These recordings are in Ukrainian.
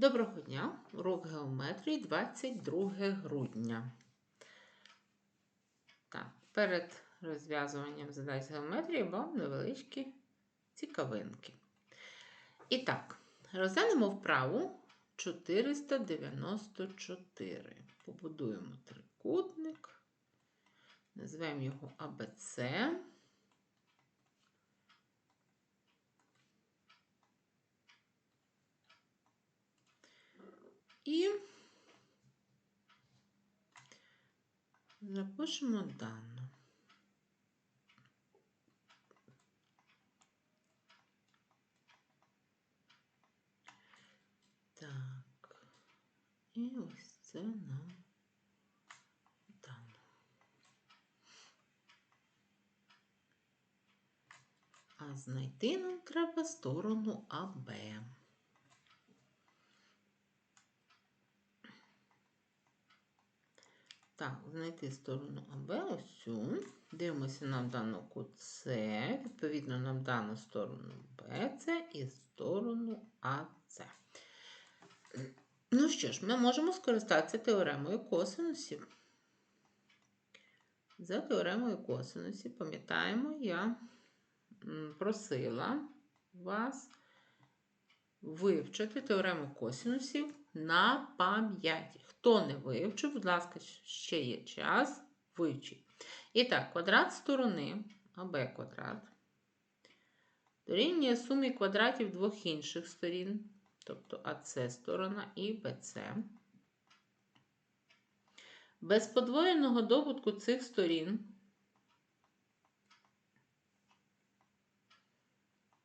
Доброго дня! Урок геометрії 22 грудня. Так, перед розв'язуванням задач геометрії вам невеличкі цікавинки. І так, розглянемо вправу 494. Побудуємо трикутник, назвемо його АБЦ. І запишемо дану. Так, і ось це нам дано. А знайти нам треба сторону АБ. Так, знайти сторону АБ, ось цю. Дивимося нам дану кут С, відповідно, нам дану сторону БЦ і сторону АЦ. Ну що ж, ми можемо скористатися теоремою косинусів. За теоремою косинусів, пам'ятаємо, я просила вас вивчити теорему косинусів на пам'яті. Хто не вивчив, будь ласка, ще є час, вивчіть. І так, квадрат сторони АБ квадрат дорівнює сумі квадратів двох інших сторін, тобто АС сторона і БЦ. Без подвоєного добутку цих сторін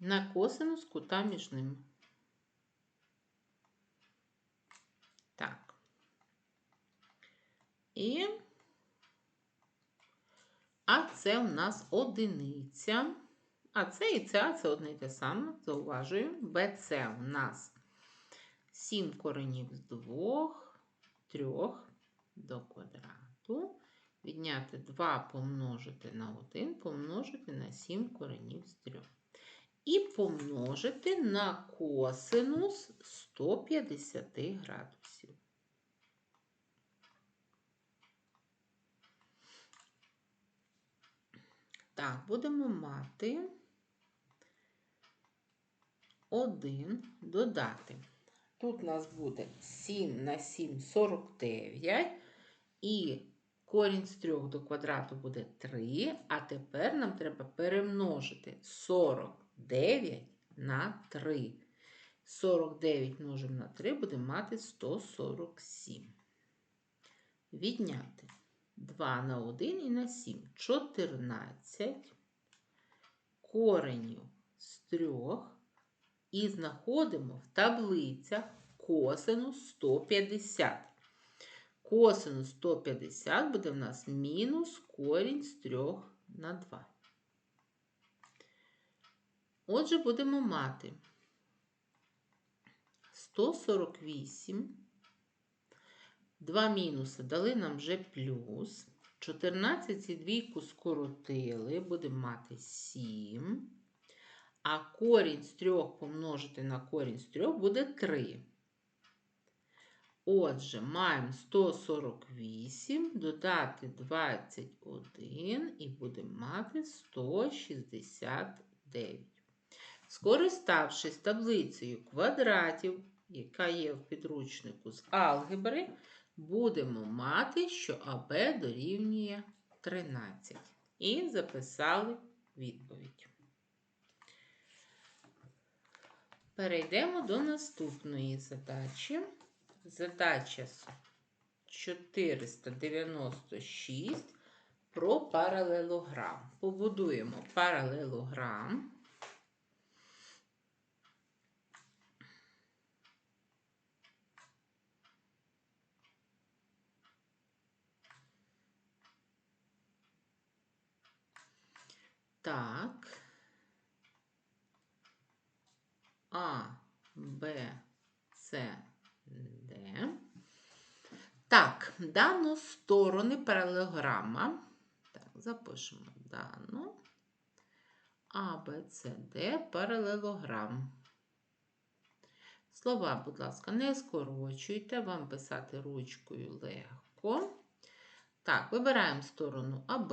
на косинус кута між ними. Так. І А це у нас одиниця. А це і це, це одне і те саме, зауважую. БЦ у нас 7 коренів з 2, 3 до квадрату. Відняти 2 помножити на 1, помножити на 7 коренів з 3. І помножити на косинус 150 градусів. Так, будемо мати 1 додати. Тут у нас буде 7 на 7 49, і корінь з 3 до квадрату буде 3, а тепер нам треба перемножити 49 на 3. 49 множимо на 3, будемо мати 147. Відняти 2 на 1 і на 7. 14 коренів з 3 і знаходимо в таблицях косинус 150. Косинус 150 буде в нас мінус корінь з 3 на 2. Отже, будемо мати 148. Два мінуси дали нам вже плюс. 14 і двійку скоротили, будемо мати 7. А корінь з 3 помножити на корінь з 3 буде 3. Отже, маємо 148, додати 21 і будемо мати 169. Скориставшись таблицею квадратів, яка є в підручнику з алгебри, будемо мати, що АБ дорівнює 13. І записали відповідь. Перейдемо до наступної задачі. Задача 496 про паралелограм. Побудуємо паралелограм. Так. А, Б, С, Д. Так, дано сторони паралелограма. Так, запишемо дану. А, Б, С, Д, паралелограм. Слова, будь ласка, не скорочуйте, вам писати ручкою легко. Так, вибираємо сторону АБ.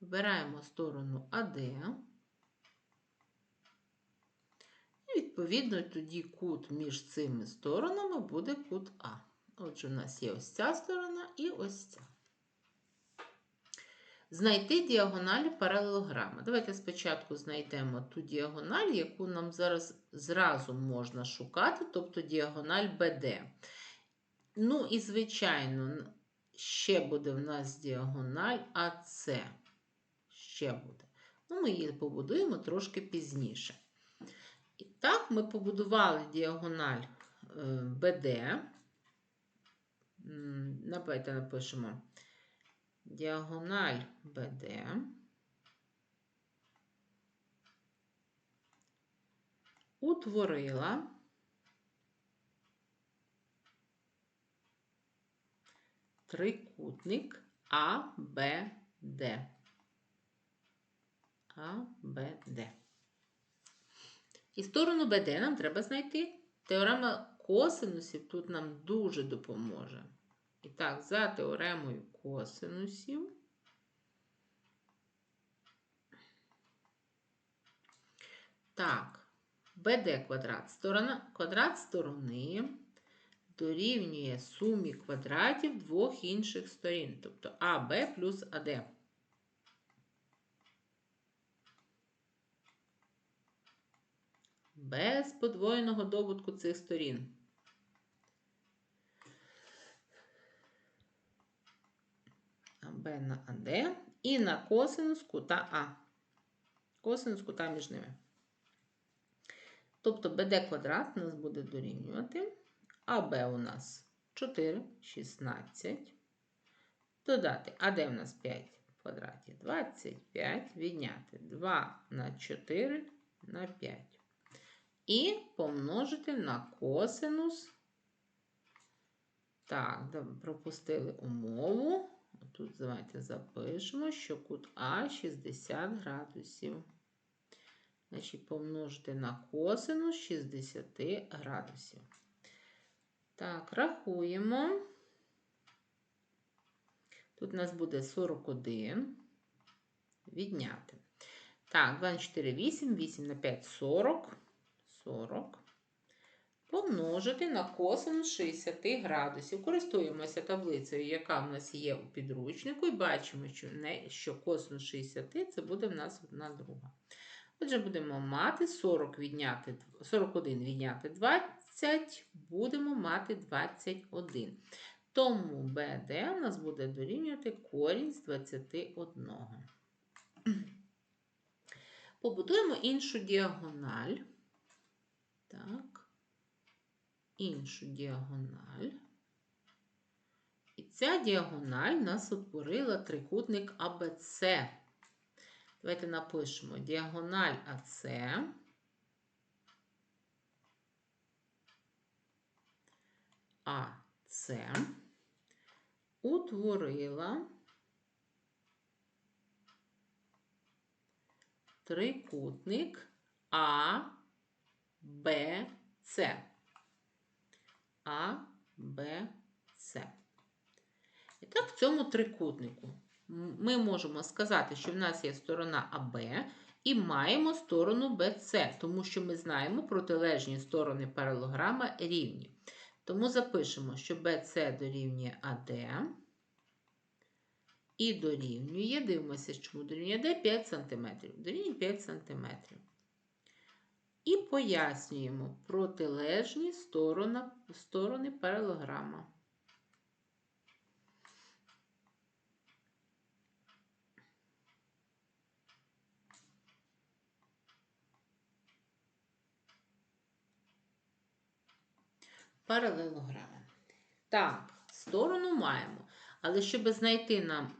Вибираємо сторону АД. І, відповідно, тоді кут між цими сторонами буде кут А. Отже, у нас є ось ця сторона і ось ця. Знайти діагоналі паралелограма. Давайте спочатку знайдемо ту діагональ, яку нам зараз зразу можна шукати, тобто діагональ BD. Ну і, звичайно, ще буде в нас діагональ АС. Ще буде. Ну, ми її побудуємо трошки пізніше. І так, ми побудували діагональ BD. Давайте напишемо діагональ BD. Утворила трикутник АБД. АБД. І сторону БД нам треба знайти. Теорема косинусів тут нам дуже допоможе. І так, за теоремою косинусів. Так, БД квадрат. Сторона, квадрат сторони дорівнює сумі квадратів двох інших сторін, тобто АБ плюс АД. Без подвоєного добутку цих сторін. АБ на АД і на косинус кута А. Косинус кута між ними. Тобто БД квадрат у нас буде дорівнювати. АБ у нас 4, 16. Додати АД у нас 5 в квадраті 25. Відняти 2 на 4 на 5. І помножити на косинус. Так, пропустили умову. Тут давайте запишемо, що кут А 60 градусів. Значить, помножити на косинус 60 градусів. Так, рахуємо. Тут у нас буде 41. Відняти. Так, 2 на 4, 8, 8 на 5, 40. 40. Помножити на косинус 60 градусів. Користуємося таблицею, яка в нас є у підручнику, і бачимо, що, не, що косинус 60 це буде в нас одна друга. Отже, будемо мати 40 відняти, 41 відняти 20, будемо мати 21. Тому БД у нас буде дорівнювати корінь з 21. Побудуємо іншу діагональ. Так, іншу діагональ. І ця діагональ нас утворила трикутник АБЦ. Давайте напишемо діагональ АС. АС утворила трикутник А, Б, С. А, Б, С. І так, в цьому трикутнику ми можемо сказати, що в нас є сторона АБ і маємо сторону БЦ, тому що ми знаємо протилежні сторони паралограма рівні. Тому запишемо, що БЦ дорівнює АД і дорівнює, дивимося, чому дорівнює АД 5 см. Дорівнює 5 см. І пояснюємо протилежні сторони, сторони паралограма. Паралелограми. Так, сторону маємо. Але щоб знайти нам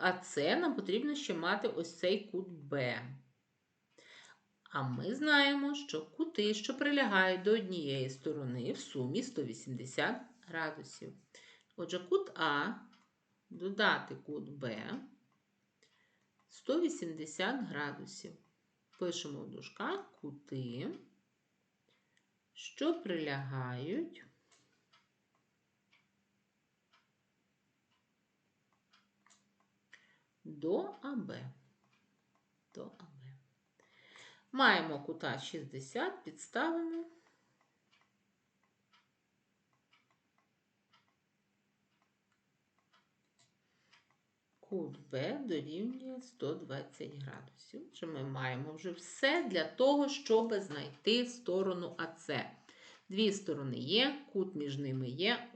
АС, нам потрібно ще мати ось цей кут Б. А ми знаємо, що кути, що прилягають до однієї сторони, в сумі 180 градусів. Отже, кут А додати кут Б 180 градусів. Пишемо в дужках кути, що прилягають до АБ. До АБ. Маємо кута 60, підставимо. Кут Б дорівнює 120 градусів. Отже, ми маємо вже все для того, щоб знайти сторону АС. Дві сторони є, кут між ними є.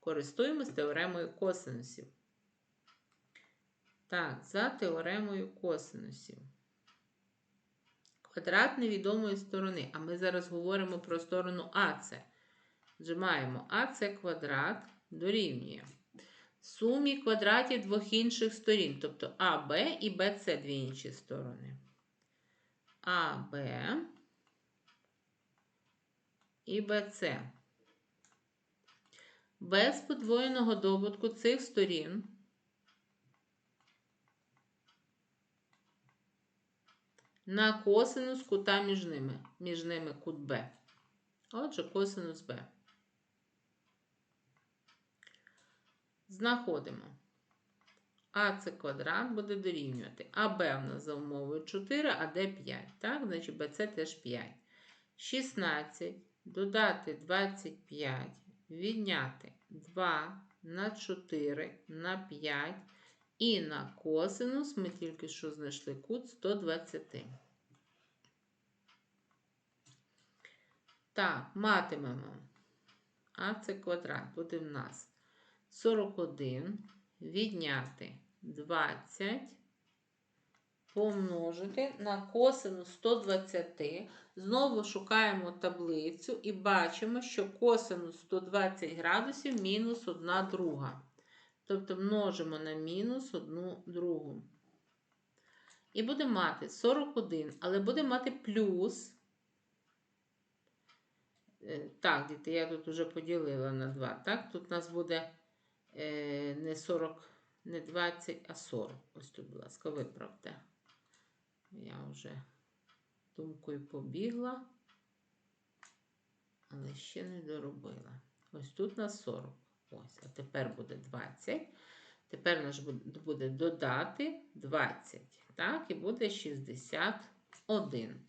Користуємось теоремою косинусів. Так, за теоремою косинусів. Квадрат невідомої сторони. А ми зараз говоримо про сторону АС. Отже, маємо АС квадрат дорівнює сумі квадратів двох інших сторін, тобто АБ і БЦ дві інші сторони. АБ і БЦ. Без подвоєного добутку цих сторін на косинус кута між ними, між ними кут Б. Отже, косинус Б. Знаходимо. А це квадрат буде дорівнювати. АБ у нас за умовою 4, а Д 5. Так, значить БЦ теж 5. 16 додати 25, відняти 2 на 4 на 5. І на косинус ми тільки що знайшли кут 120. Так, матимемо. А це квадрат буде в нас 41 відняти 20 помножити на косинус 120. Знову шукаємо таблицю і бачимо, що косинус 120 градусів мінус 1 друга. Тобто множимо на мінус 1 другу. І будемо мати 41, але будемо мати плюс. Е, так, діти, я тут вже поділила на 2. Так, тут у нас буде е, не 40, не 20, а 40. Ось тут, будь ласка, виправте. Я вже думкою побігла, але ще не доробила. Ось тут на 40. Ось, а тепер буде 20. Тепер наш буде додати 20. Так, і буде 61.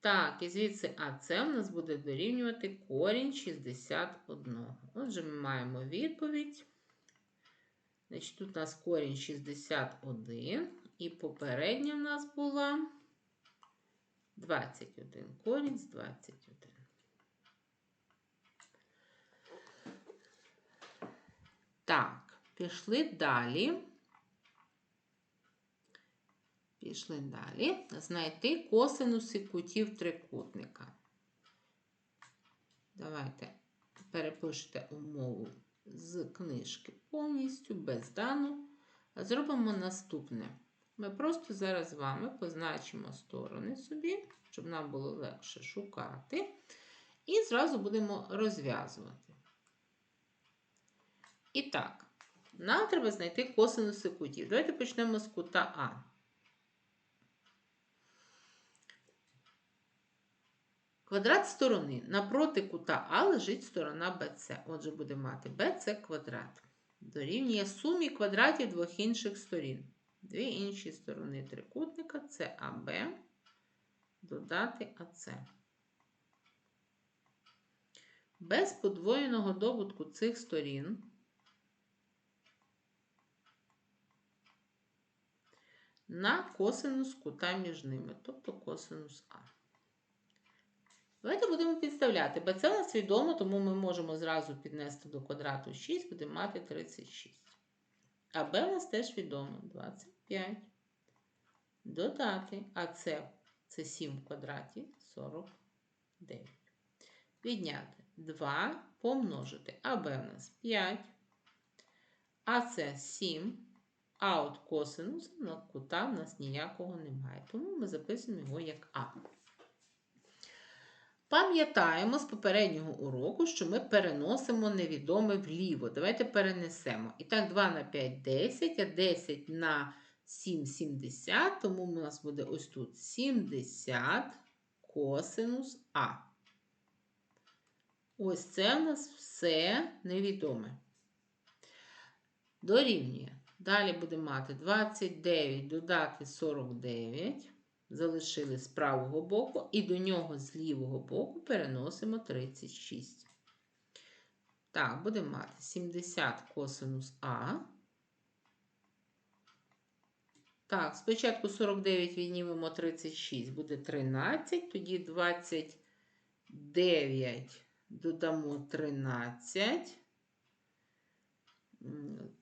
Так, і звідси АЦ у нас буде дорівнювати корінь 61. Отже, ми маємо відповідь. Значить, Тут у нас корінь 61, і попередня в нас була 21. Корінь з 21. Так, пішли далі. Пішли далі. Знайти косинуси кутів трикутника. Давайте перепишете умову з книжки повністю, без дану. Зробимо наступне. Ми просто зараз з вами позначимо сторони собі, щоб нам було легше шукати. І зразу будемо розв'язувати. І так, нам треба знайти косинуси кутів. Давайте почнемо з кута А. Квадрат сторони. Напроти кута А лежить сторона BC. Отже, буде мати BC квадрат. Дорівнює сумі квадратів двох інших сторін. Дві інші сторони трикутника це АБ, додати АС. Без подвоєного добутку цих сторін на косинус кута між ними, тобто косинус А. Давайте будемо підставляти. Бо це у нас відомо, тому ми можемо зразу піднести до квадрату 6, будемо мати 36. А Б у нас теж відомо 25. Додати, а це, це 7 в квадраті 49. Відняти 2 помножити. А Б у нас 5. А це 7. А от косинус на кута в нас ніякого немає. Тому ми записуємо його як А. Пам'ятаємо з попереднього уроку, що ми переносимо невідоме вліво. Давайте перенесемо. І так, 2 на 5 10, а 10 на 7 70, тому у нас буде ось тут 70 косинус А. Ось це в нас все невідоме. Дорівнює. Далі будемо мати 29 додати 49. Залишили з правого боку, і до нього з лівого боку переносимо 36. Так, будемо мати 70 косинус А. Так, спочатку 49 віднімемо 36, буде 13, тоді 29 додамо 13.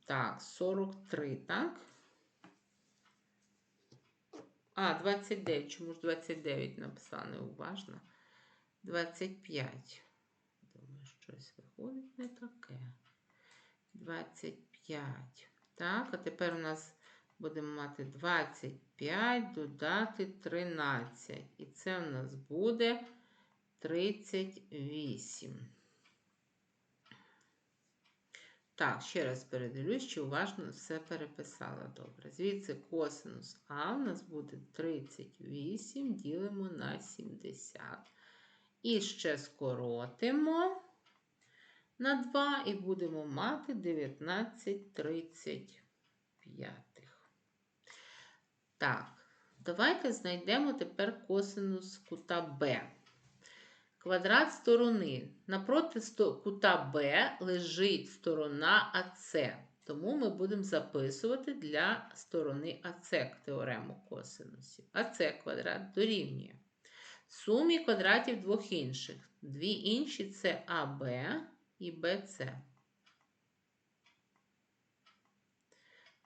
Так, 43, так? А, 29. Чому ж 29 написала неуважно? 25. Думаю, щось виходить не таке. 25. Так, а тепер у нас будемо мати 25 додати 13. І це у нас буде 38. Так, ще раз передивлюсь, чи уважно все переписала добре. Звідси косинус А у нас буде 38, ділимо на 70. І ще скоротимо на 2 і будемо мати 19,35. Так, давайте знайдемо тепер косинус кута Б. Квадрат сторони. Напроти кута Б лежить сторона АС. Тому ми будемо записувати для сторони АС теорему косинусів. АС квадрат дорівнює. Сумі квадратів двох інших. Дві інші це АБ і БЦ.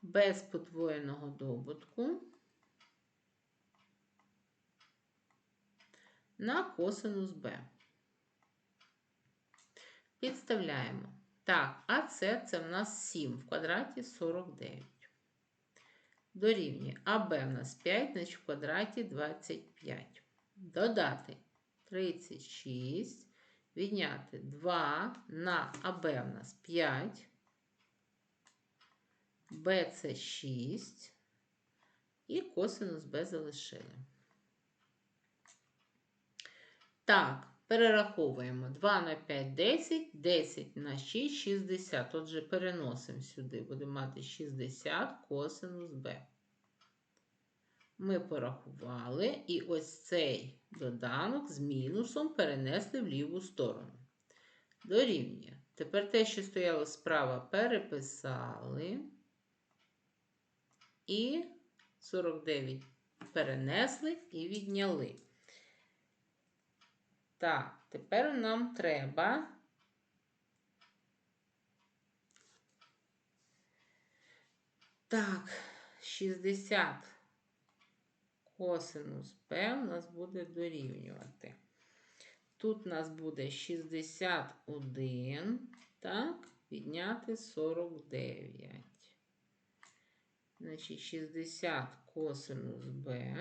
Без подвоєного добутку на косинус Б. Підставляємо. Так, а це, це в нас 7 в квадраті 49. Дорівнює АБ в нас 5, значить в квадраті 25. Додати 36, відняти 2 на АБ в нас 5, Б це 6 і косинус Б залишили. Так, перераховуємо 2 на 5 10, 10 на 6 60. Отже, переносимо сюди, будемо мати 60 косинус Б. Ми порахували, і ось цей доданок з мінусом перенесли в ліву сторону. Дорівнює. Тепер те, що стояло справа, переписали. І 49 перенесли і відняли. Так, тепер нам треба так, 60 косинус П у нас буде дорівнювати. Тут у нас буде 61, так, відняти 49. Значить, 60 косинус Б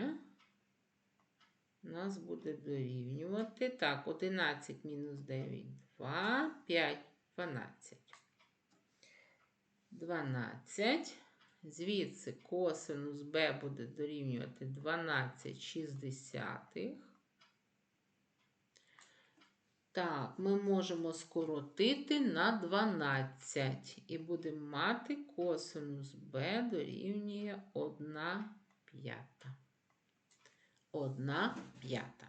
нас буде дорівнювати. Так, 11 мінус 9, 2, 5, 12. 12. Звідси косинус b буде дорівнювати 12 шістдесятих. Так, ми можемо скоротити на 12 і будемо мати косинус b дорівнює 1 п'ята. 1 п'ята.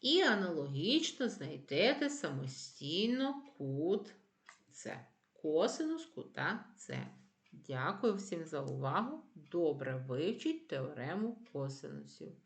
І аналогічно знайдете самостійно кут С. Косинус кута С. Дякую всім за увагу. Добре вивчіть теорему косинусів.